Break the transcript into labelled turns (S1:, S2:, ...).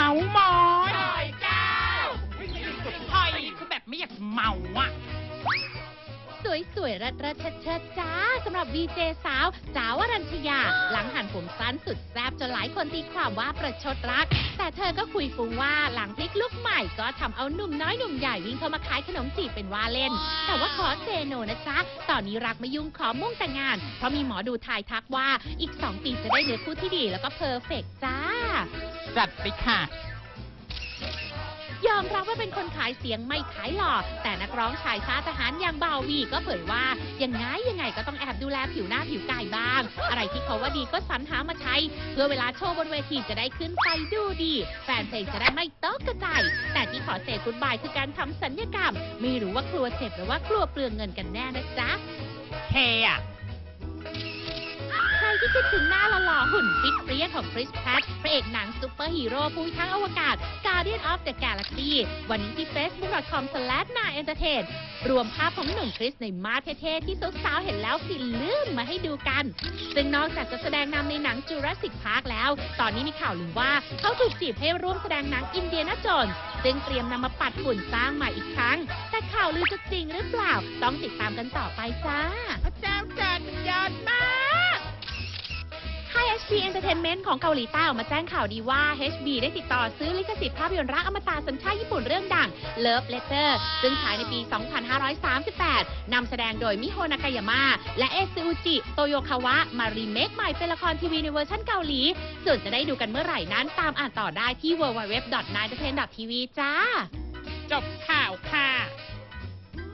S1: เมามอย
S2: หอยเก้าหอยคือแบบไม่อยากเมาอะ
S3: สวยสวยๆรัดรัดเชิดเชิดๆจ้าสำหรับวีเจสาวสาววรัญชยา หลังหันผมสั้นสุดแซ่บจนหลายคนตีความว่าประชดรัก แต่เธอก็คุยฟูงว่าหลังพลิกลุกใหม่ก็ทำเอาหนุ่มน้อยหนุ่มใหญ่วิ่งเข้ามาขายขนมจีบเป็นว่าเล่น แต่ว่าขอเซโนนะจ๊ะ ตอนนี้รักไม่ยุ่งขอมุ่งแต่งงาน เพราะมีหมอดูทายทักว่าอีก 2 ปีจะได้เนื้อคู่ที่ดีแล้วก็เพอร์เฟกต์จ้า
S1: จัดไปค่ะ
S3: ยอมรับว่าเป็นคนขายเสียงไม่ขายหล่อแต่นักร้องชายชาติทหารอย่างบาววีก็เผยว่า ยังไงยังไงก็ต้องแอบดูแลผิวหน้าผิวกายบ้าง อะไรที่เขาว่าดีก็สรรหามาใช้ เพื่อเวลาโชว์บนเวทีจะได้ขึ้นไปดูดี แฟนเพลงจะได้ไม่ตกกระจายแต่ที่ขอเซกุดบายคือการทำสัญญกรรม ไม่รู้ว่ากลัวเจ็บหรือว่ากลัวเปลืองเงินกันแน่นะจ๊ะ
S1: เทอะ
S3: ที่คิดถึงหน้าหล่อๆหุ่นฟิตเปรี้ยของคริสแพทพระเอกหนังซูเปอร์ฮีโร่ผู้ทักษ์อวกาศ Guardian of the Galaxy วันนี้ที่ facebook.com/naentertain รวมภาพของหนุ่มคริสในมาสเท่ๆที่สาวๆเห็นแล้วฟินลืมมาให้ดูกัน ซึ่งนอกจากจะแสดงนำในหนัง Jurassic Park แล้ว ตอนนี้มีข่าวลือว่าเขาถูกจีบให้ร่วมแสดงหนังอินเดียนาโจนซึ่งเตรียมนำมาปัดฝุ่นสร้างใหม่อีกครั้ง แต่ข่าวลือจะจริงหรือเปล่า ต้องติดตามกันต่อไปจ้า
S1: พระเจ้าจั
S3: HB Entertainment ของเกาหลีใต้ออกมาแจ้งข่าวดีว่า HB ได้ติดต่อซื้อลิขสิทธิ์ภาพยนตร์รักอมตะสัญชาติญี่ปุ่นเรื่องดัง Love Letter ซึ่งฉายในปี 2538 นำแสดงโดยมิโฮนากายาม่าและเอซูจิ โตโยคาวะ มารีเมคใหม่เป็นละครทีวีในเวอร์ชันเกาหลี ส่วนจะได้ดูกันเมื่อไหร่นั้นตามอ่านต่อได้ที่ www.9entertain.tv จ้า
S1: จบข่าวค่ะ